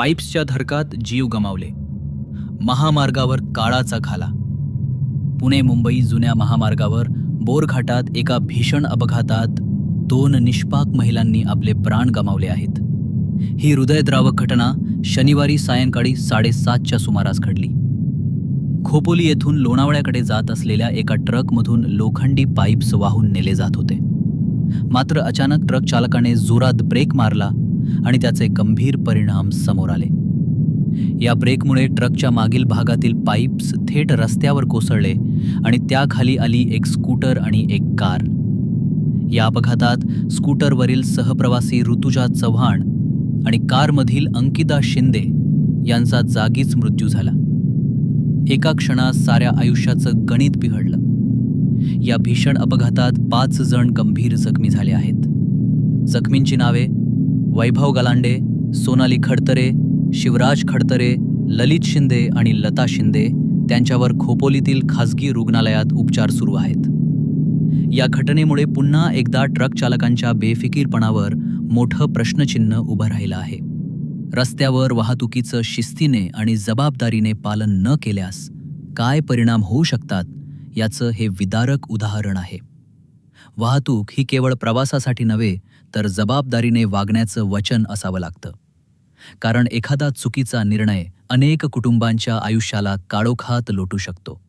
पाईप्सच्या धरकात जीव गमावले. महामार्गावर काळाचा खाला. पुणे मुंबई जुन्या महामार्गावर बोरघाटात एका भीषण अपघातात दोन निष्पाक महिलांनी आपले प्राण गमावले आहेत. ही हृदयद्रावक घटना शनिवारी सायंकाळी साडेसातच्या सुमारास घडली. खोपोली येथून लोणावळ्याकडे जात असलेल्या एका ट्रकमधून लोखंडी पाईप्स वाहून नेले जात होते. मात्र अचानक ट्रक चालकाने जोरात ब्रेक मारला आणि त्याचे गंभीर परिणाम समोर आले. या ब्रेकमुळे ट्रकच्या मागील भागातील पाईप्स थेट रस्त्यावर कोसळले आणि त्याखाली आली एक स्कूटर आणि एक कार. या अपघातात स्कूटरवरील सहप्रवासी ऋतुजा चव्हाण आणि कारमधील अंकिता शिंदे यांचा जागीच मृत्यू झाला. एका क्षणात साऱ्या आयुष्याचं गणित बिघडलं. या भीषण अपघातात पाच जण गंभीर जखमी झाले आहेत. जखमींची नावे वैभव गलांडे सोनाली खडतरे शिवराज खडतरे ललित शिंदे आणि लता शिंदे त्यांच्यावर खोपोलीतील खासगी रुग्णालयात उपचार सुरू आहेत. या घटनेमुळे पुन्हा एकदा ट्रक चालकांच्या बेफिकीरपणावर मोठं प्रश्नचिन्ह उभं राहिलं आहे. रस्त्यावर वाहतुकीचं शिस्तीने आणि जबाबदारीने पालन न केल्यास काय परिणाम होऊ शकतात याचं हे विदारक उदाहरण आहे. वाहतूक ही केवळ प्रवासासाठी नव्हे तर जबाबदारीने वागण्याचं वचन असावं लागतं. कारण एखादा चुकीचा निर्णय अनेक कुटुंबांच्या आयुष्याला काळोखात लोटू शकतो.